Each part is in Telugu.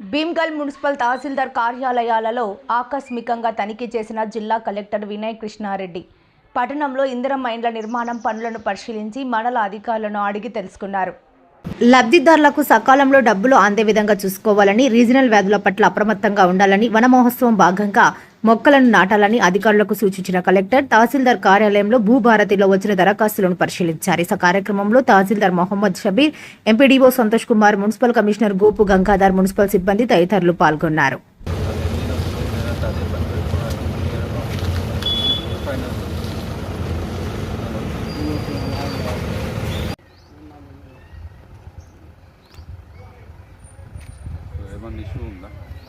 భీమ్గల్ మున్సిపల్ తహసీల్దార్ కార్యాలయాలలో ఆకస్మికంగా తనిఖీ చేసిన జిల్లా కలెక్టర్ వినయ్ కృష్ణారెడ్డి. పట్టణంలో ఇందిరమ్మ ఇండ్ల నిర్మాణం పనులను పరిశీలించి మండల అధికారులను అడిగి తెలుసుకున్నారు. లబ్ధిదారులకు సకాలంలో డబ్బులు అందే విధంగా చూసుకోవాలని రీజనల్ వ్యాధుల పట్ల అప్రమత్తంగా ఉండాలని వనమహోత్సవం భాగంగా మొక్కలను నాటాలని అధికారులకు సూచించిన కలెక్టర్ తహసీల్దార్ కార్యాలయంలో భూభారతిలో వచ్చిన దరఖాస్తులను పరిశీలించారు. ఈ కార్యక్రమంలో tahsildar Mohammed Shabbir MPDO Santosh Kumar municipal commissioner Gopu Gangadhar municipal సిబ్బంది తదితరులు పాల్గొన్నారు. ఇష్యూ ఉందా?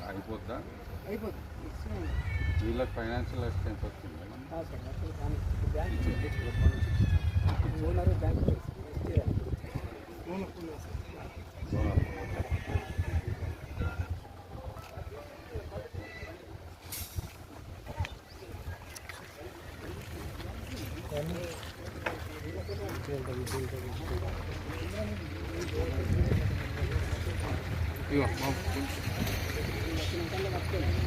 అయిపోద్దా. వీళ్ళకి ఫైనాన్షియల్ అసిస్టెన్స్ వచ్చింది. ఇగో మా కంప్లీట్ వాళ్ళు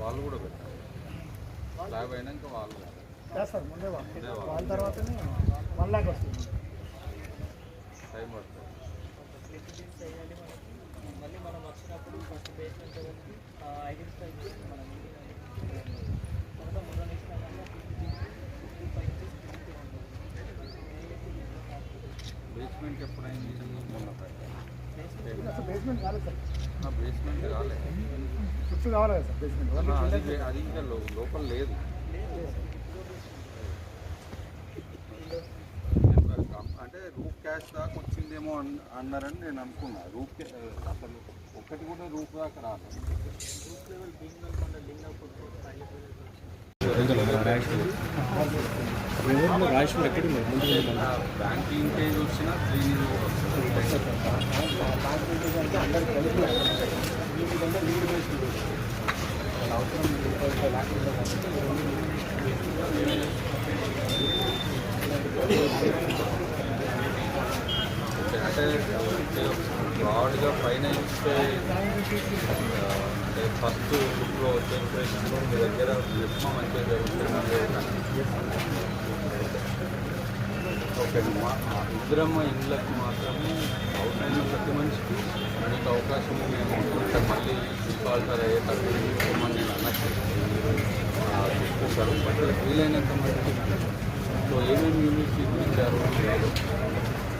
వాళ్ళు కూడా పెట్టారు. స్లాబ్ అయినాక వాళ్ళు చేస్తారు ముందే వాళ్ళు ముందే వాళ్ళు. వాళ్ళ తర్వాతనే వన్ ల్యాక్ వస్తుంది టైం పడుతుంది మళ్ళీ మనం వచ్చినప్పుడు ఫస్ట్ బేస్మెంట్ వరకు ఐడెంటిఫై చేసి మనం తర్వాత మొదలు ఇచ్చిన వల్ల ఫిఫ్టీ ఫైవ్ బేస్మెంట్ ఎప్పుడైంది మొన్న అసలు బేస్మెంట్ కాలేదు సార్ బేస్మెంట్ కాలేదు ఫిఫ్త్ కావాలి సార్ బేస్మెంట్ అది ఇంకా లోపల లేదు అంటే రూప్ క్యాష్ దాకా వచ్చిందేమో అన్నారని నేను అనుకున్నా రూప్ అసలు ఒక్కటి కూడా రూప్ దాకా రాలేదు గ్రూప్ లెవెల్ బ్యాంక్ లింకేజ్ వచ్చిన త్రీ అంటే బ్రాడ్గా పైన ఇస్తే అంటే ఫస్ట్ లుక్లో వచ్చే ఇంప్రెషన్లో మీ దగ్గర నిర్మా మంచిగా జరుగుతుంది ఓకే మా ఇద్దరమ్మ ఇండ్లకు మాత్రమే అవసరమైన ప్రతి మనిషికి మనకి అవకాశం మేము అంటే మళ్ళీ డిఫాల్టర్ అయ్యే చూసుకోమని నేను అన్నట్టు. చూసుకుంటారు బట్ వీలైనంత మటుకు సో ఏమేమి యూనిట్స్ ఇప్పించారు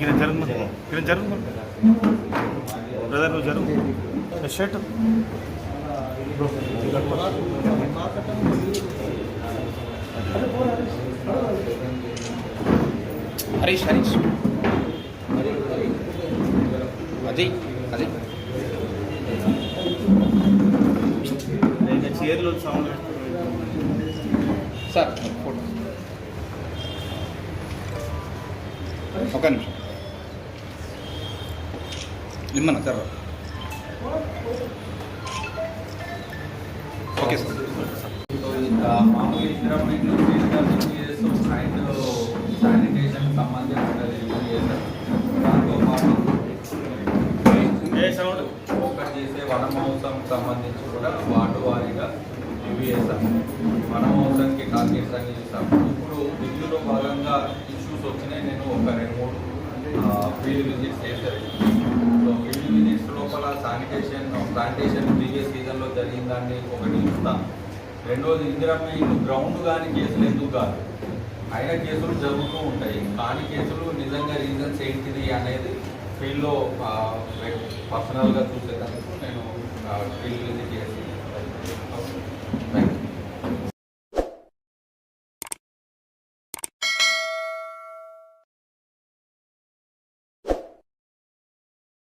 కిరణ్ జరుగు కిరణ్ జరుగు బ్రదర్ నువ్వు జరుగు. షర్ట్ హరీష్ హరీష్. అజయ్ అజయ్. చీరలో సౌండ్ సార్ ఫోటో ఒక నిమిషం. నిమ్మన్న సార్ ఓకే సార్ ఇంకా మామూలు శానిటేషన్ సంబంధించిన ఒకటి చేసే వన సంబంధించి కూడా వార్డు వారీగా ఇవి చేస్తాం వన మహోత్సవంకి చేస్తాం ఇప్పుడు ఇందులో భాగంగా ఇష్యూస్ వచ్చినాయి నేను ఒక రెండు మూడు ఫీల్డ్ విజిట్స్ చేశాను శానిటేషన్ ప్లాంటేషన్ ప్రీవియస్ సీజన్లో జరిగిన దాన్ని ఒకటి ఇస్తాం. రెండోది ఇందిరమ్మ ఇల్లు గ్రౌండ్ కానీ కేసులు ఎందుకు కాదు? అయిన కేసులు జరుగుతూ ఉంటాయి. కాని కేసులు నిజంగా రీజన్స్ ఏంటిది అనేది ఫీల్డ్లో పర్సనల్గా చూసేటందుకు నేను ఫీల్డ్ విజిట్ చేసి